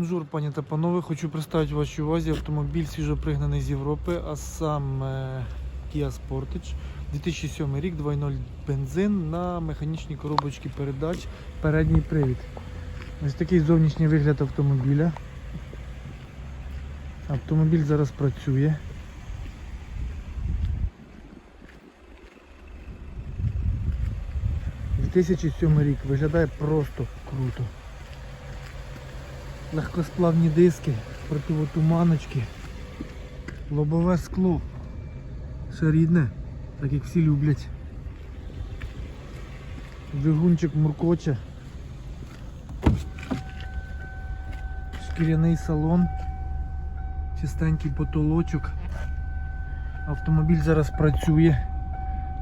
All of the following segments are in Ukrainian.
Бонжур, пані та панове, хочу представити вашій увазі автомобіль свіжопригнаний з Європи, а саме Kia Sportage. 2007 рік, 2.0 бензин на механічній коробочці передач, передній привід. Ось такий зовнішній вигляд автомобіля. Автомобіль зараз працює. – 2007 рік виглядає просто круто легкосплавні диски, противотуманочки, лобове скло. Ще рідне, так як всі люблять. Двигунчик муркоче. Шкіряний салон, чистенький потолочок. Автомобіль зараз працює.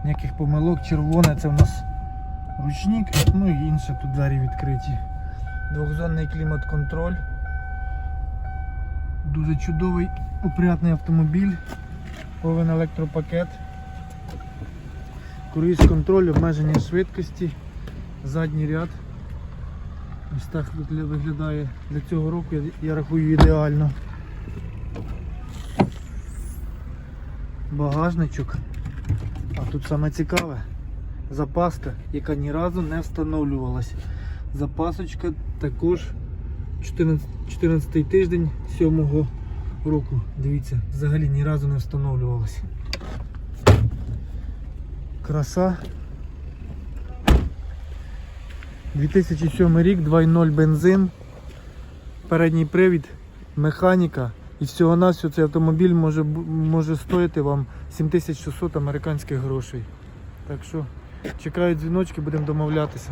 Ніяких помилок, червоне це в нас ручник, ну і інше тут двері відкриті. Двохзонний клімат-контроль. Дуже чудовий, опрятний автомобіль. Повен електропакет. Круїз контроль, обмеження швидкості, задній ряд. Ось так виглядає для цього року, я, рахую ідеально. Багажничок. А тут саме цікаве. Запаска, яка ні разу не встановлювалася. Запасочка також 14, 14 тиждень 7 року. Дивіться, взагалі ні разу не встановлювалася. Краса. 2007 рік, 2.0 бензин, передній привід, механіка. І всього на всього цей автомобіль може, може стоїти вам 7600 американських грошей. Так що чекаю дзвіночки, будемо домовлятися.